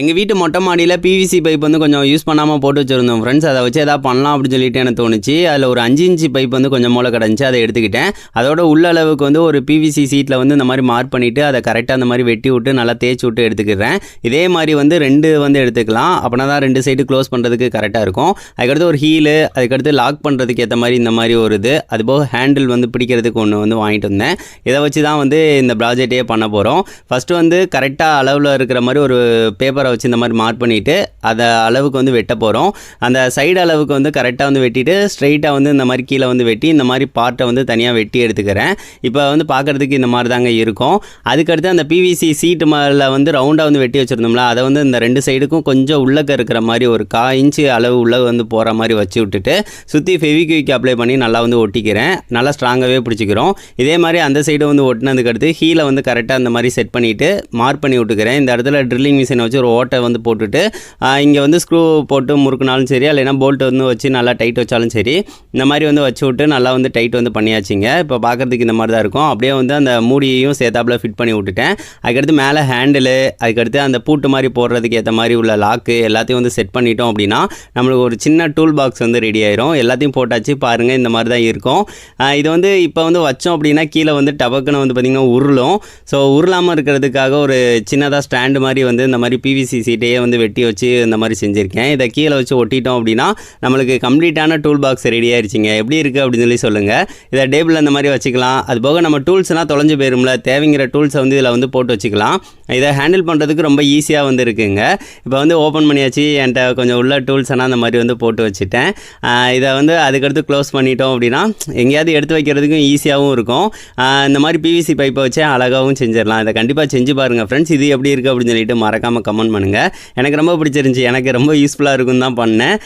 எங்கள் வீட்டு மொட்டை மாடியில் பிவிசி பைப் வந்து கொஞ்சம் யூஸ் பண்ணாமல் போட்டு வச்சுருந்தோம். ஃப்ரெண்ட்ஸ் அதை வச்சு எதாவது பண்ணலாம் அப்படின்னு சொல்லிட்டு எனக்கு தோணுச்சு. அதில் ஒரு அஞ்சு இன்ச்சு பைப் வந்து கொஞ்சம் மூளை கிடந்துச்சு அதை எடுத்துக்கிட்டேன். அதோட உள்ள அளவுக்கு வந்து ஒரு பிவிசி சீட்டில் வந்து இந்த மாதிரி மார்க் பண்ணிவிட்டு அதை கரெக்டாக அந்த மாதிரி வெட்டி விட்டு நல்லா தேய்ச்சி விட்டு எடுத்துக்கிறேன். இதே மாதிரி வந்து ரெண்டு வந்து எடுத்துக்கலாம். அப்படின்னா தான் ரெண்டு சைடு க்ளோஸ் பண்ணுறதுக்கு கரெக்டாக இருக்கும். அதுக்கடுத்து ஒரு ஹீலு அதுக்கடுத்து லாக் பண்ணுறதுக்கு ஏற்ற மாதிரி இந்த மாதிரி ஒரு இது. அதுபோக ஹேண்டில் வந்து பிடிக்கிறதுக்கு ஒன்று வந்து வாங்கிட்டு வந்தேன். இதை வச்சு தான் வந்து இந்த ப்ராஜெக்டே பண்ண போகிறோம் ஃபஸ்ட்டு வந்து கரெக்டாக அளவில் இருக்கிற மாதிரி ஒரு பேப்பர் வச்சு இந்த மாதிரி மார்க் பண்ணிவிட்டு அதை அளவுக்கு வந்து வெட்ட போகிறோம் அந்த சைடு அளவுக்கு வந்து கரெக்டாக வந்து வெட்டிட்டு ஸ்ட்ரைட்டாக வந்து இந்த மாதிரி கீழே வந்து வெட்டி இந்த மாதிரி பார்ட்டை வந்து தனியாக வெட்டி எடுத்துக்கிறேன். இப்போ வந்து பார்க்குறதுக்கு இந்த மாதிரி தாங்க இருக்கும். அதுக்கடுத்து அந்த பிவிசி சீட்டு மேலே வந்து ரவுண்டாக வந்து வெட்டி வச்சுருந்தோம்ல அதை வந்து இந்த ரெண்டு சைடுக்கும் கொஞ்சம் உள்ளக்க இருக்கிற மாதிரி ஒரு கா இன்ச்சு அளவு உள்ளே வந்து போகிற மாதிரி வச்சு விட்டுட்டு சுற்றி ஃபெவிக்விக் அப்ளை பண்ணி நல்லா வந்து ஒட்டிக்கிறேன். நல்லா ஸ்ட்ராங்காகவே பிடிச்சிக்கிறோம். இதே மாதிரி அந்த சைடு வந்து ஒட்டினதுக்கு அடுத்து ஹீலை வந்து கரெக்டாக அந்த மாதிரி செட் பண்ணிவிட்டு மார்க் பண்ணி விட்டுக்கிறேன். இந்த இடத்துல ட்ரில்லிங் மிஷினை வச்சு ஒரு ஓட்டை வந்து போட்டுட்டு இங்கே வந்து ஸ்க்ரூ போட்டு முறுக்குனாலும் சரி இல்லைன்னா போல்ட் வந்து வச்சு நல்லா டைட் வச்சாலும் சரி இந்த மாதிரி வந்து வச்சு விட்டு நல்லா வந்து டைட் வந்து பண்ணியாச்சுங்க. இப்போ பார்க்குறதுக்கு இந்த மாதிரி தான் இருக்கும். அப்படியே வந்து அந்த மூடியையும் சேர்த்தாப்புல ஃபிட் பண்ணி விட்டுட்டேன். அதுக்கடுத்து மேலே ஹேண்டிலு அதுக்கடுத்து அந்த பூட்டு மாதிரி போடுறதுக்கு ஏற்ற மாதிரி உள்ள லாக்கு எல்லாத்தையும் வந்து செட் பண்ணிட்டோம் அப்படின்னா நம்மளுக்கு ஒரு சின்ன டூல் பாக்ஸ் வந்து ரெடி ஆயிரும். எல்லாத்தையும் போட்டாச்சு பாருங்கள் இந்த மாதிரி தான் இருக்கும் இது வந்து இப்போ வந்து வச்சோம் அப்படின்னா கீழே வந்து டபக்குன்னு வந்து பார்த்திங்கன்னா உருளும். ஸோ உருளாமல் இருக்கிறதுக்காக ஒரு சின்னதாக ஸ்டாண்டு மாதிரி வந்து இந்த மாதிரி பிவி பிவிசி சீட்டையே வந்து வெட்டி வச்சு இந்த மாதிரி செஞ்சுருக்கேன். இதை கீழே வச்சு ஒட்டிட்டோம் அப்படின்னா நம்மளுக்கு கம்ப்ளீட்டான டூல் பாக்ஸ் ரெடி ஆயிருச்சுங்க. எப்படி இருக்குது அப்படின்னு சொல்லி சொல்லுங்கள் இதை டேபிள் அந்த மாதிரி வச்சுக்கலாம். அது போக நம்ம டூல்ஸ்னால் தொலைஞ்சு போயிரும்ல. தேவைங்கிற டூல்ஸை வந்து இதில் வந்து போட்டு வச்சுக்கலாம். இதை ஹேண்டில் பண்ணுறதுக்கு ரொம்ப ஈஸியாக வந்து இருக்குங்க. இப்போ வந்து ஓப்பன் பண்ணியாச்சு என்கிட்ட கொஞ்சம் உள்ள டூல்ஸ் எல்லாம் அந்த மாதிரி வந்து போட்டு வச்சுட்டேன். இதை வந்து அதுக்கடுத்து க்ளோஸ் பண்ணிட்டோம் அப்படின்னா எங்கேயாவது எடுத்து வைக்கிறதுக்கும் ஈஸியாகவும் இருக்கும். இந்த மாதிரி பிவிசி பைப்பை வச்சு அழகாகவும் செஞ்சிடலாம். இதை கண்டிப்பாக செஞ்சு பாருங்கள் ஃப்ரெண்ட்ஸ் இது எப்படி இருக்குது அப்படின்னு சொல்லிட்டு மறக்காமல் கமெண்ட் பண்ணுங்கள் எனக்கு ரொம்ப பிடிச்சிருந்துச்சி. எனக்கு ரொம்ப யூஸ்ஃபுல்லாக இருக்குன்னு தான் பண்ணேன்.